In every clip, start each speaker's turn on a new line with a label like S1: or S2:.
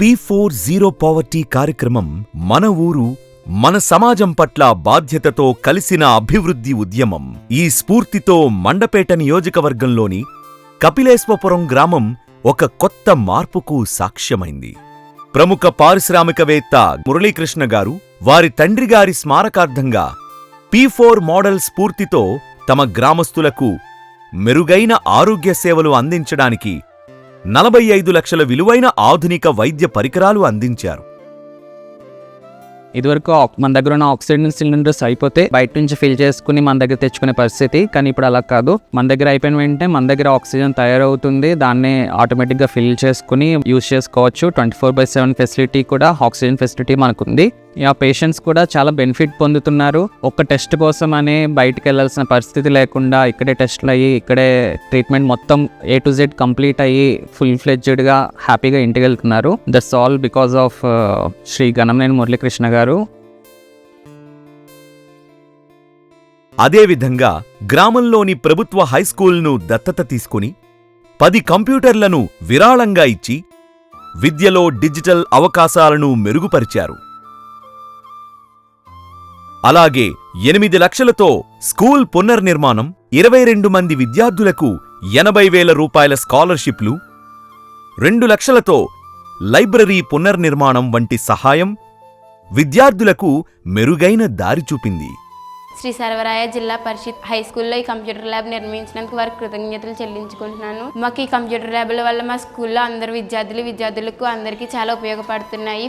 S1: P four zero poverty కార్యక్రమం మన ఊరు మన సమాజం పట్ల బాధ్యతతో కలిసిన అభివృద్ధి ఉద్యమం. ఈ స్ఫూర్తితో మండపేట నియోజకవర్గంలోని కపిలేశ్వపురం గ్రామం ఒక కొత్త మార్పుకు సాక్ష్యమైంది. ప్రముఖ పారిశ్రామికవేత్త మురళీకృష్ణ గారు వారి తండ్రి గారి స్మారకార్థంగా పీ ఫోర్ మోడల్ స్ఫూర్తితో తమ గ్రామస్తులకు మెరుగైన ఆరోగ్య సేవలు అందించడానికి నలభై ఐదు లక్షల విలువైన ఆధునిక వైద్య పరికరాలు అందించారు.
S2: ఇదివరకు ఆక్- మన దగ్గర ఉన్న ఆక్సిజన్ సిలిండర్స్ అయిపోతే బయట నుంచి ఫిల్ చేసుకుని మన దగ్గర తెచ్చుకునే పరిస్థితి కానీ ఇప్పుడు అలా కాదు. మన దగ్గర అయిపోయిన వెంటనే మన దగ్గర ఆక్సిజన్ తయారవుతుంది దాన్ని ఆటోమేటిక్గా ఫిల్ చేసుకుని యూజ్ చేసుకోవచ్చు. Twenty four by seven facility కూడా ఆక్సిజన్ ఫెసిలిటీ మనకుంది. ఆ పేషెంట్స్ కూడా చాలా బెనిఫిట్ పొందుతున్నారు. ఒక టెస్ట్ కోసం అనే బయటికి వెళ్ళాల్సిన పరిస్థితి లేకుండా ఇక్కడే టెస్ట్లు అయ్యి ఇక్కడే ట్రీట్మెంట్ మొత్తం ఏ టు జెడ్ కంప్లీట్ అయ్యి ఫుల్ ఫ్లెడ్జ్డ్గా హ్యాపీగా ఇంటికి వెళ్తున్నారు. That's all because of Shri Ganamneni Muralikrishna గారు.
S1: అదేవిధంగా గ్రామంలోని ప్రభుత్వ హైస్కూల్ను దత్తత తీసుకుని పది కంప్యూటర్లను విరాళంగా ఇచ్చి విద్యలో డిజిటల్ అవకాశాలను మెరుగుపరిచారు. అలాగే ఎనిమిది లక్షలతో స్కూల్ పునర్నిర్మాణం ఇరవై రెండు మంది విద్యార్థులకు ఎనభై వేల రూపాయల స్కాలర్షిప్లు రెండు లక్షలతో లైబ్రరీ పునర్నిర్మాణం వంటి సహాయం విద్యార్థులకు మెరుగైన దారి చూపింది.
S3: శ్రీ సర్వరాయ జిల్లా పరిషత్ హై స్కూల్లో ఈ కంప్యూటర్ ల్యాబ్ నిర్మించినందుకు వారికి కృతజ్ఞతలు చెల్లించుకుంటున్నాను. మాకు ఈ కంప్యూటర్ ల్యాబ్ల వల్ల మా స్కూల్లో అందరు విద్యార్థులు విద్యార్థులకు అందరికీ చాలా ఉపయోగపడుతున్నాయి.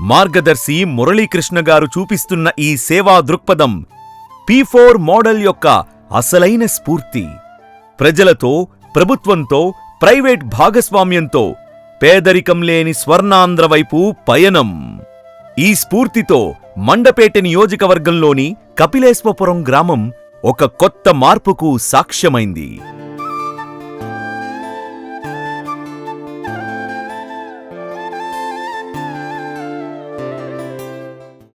S1: మార్గదర్శి మురళీకృష్ణ గారు చూపిస్తున్న ఈ సేవా దృక్పథం పీ ఫోర్ మోడల్ యొక్క అసలైన స్ఫూర్తి. ప్రజలతో ప్రభుత్వంతో ప్రైవేట్ భాగస్వామ్యంతో పేదరికం లేని స్వర్ణాంధ్ర వైపు పయనం. ఈ స్ఫూర్తితో మండపేట నియోజకవర్గంలోని కపిలేశ్వపురం గ్రామం ఒక కొత్త మార్పుకు సాక్ష్యమైంది.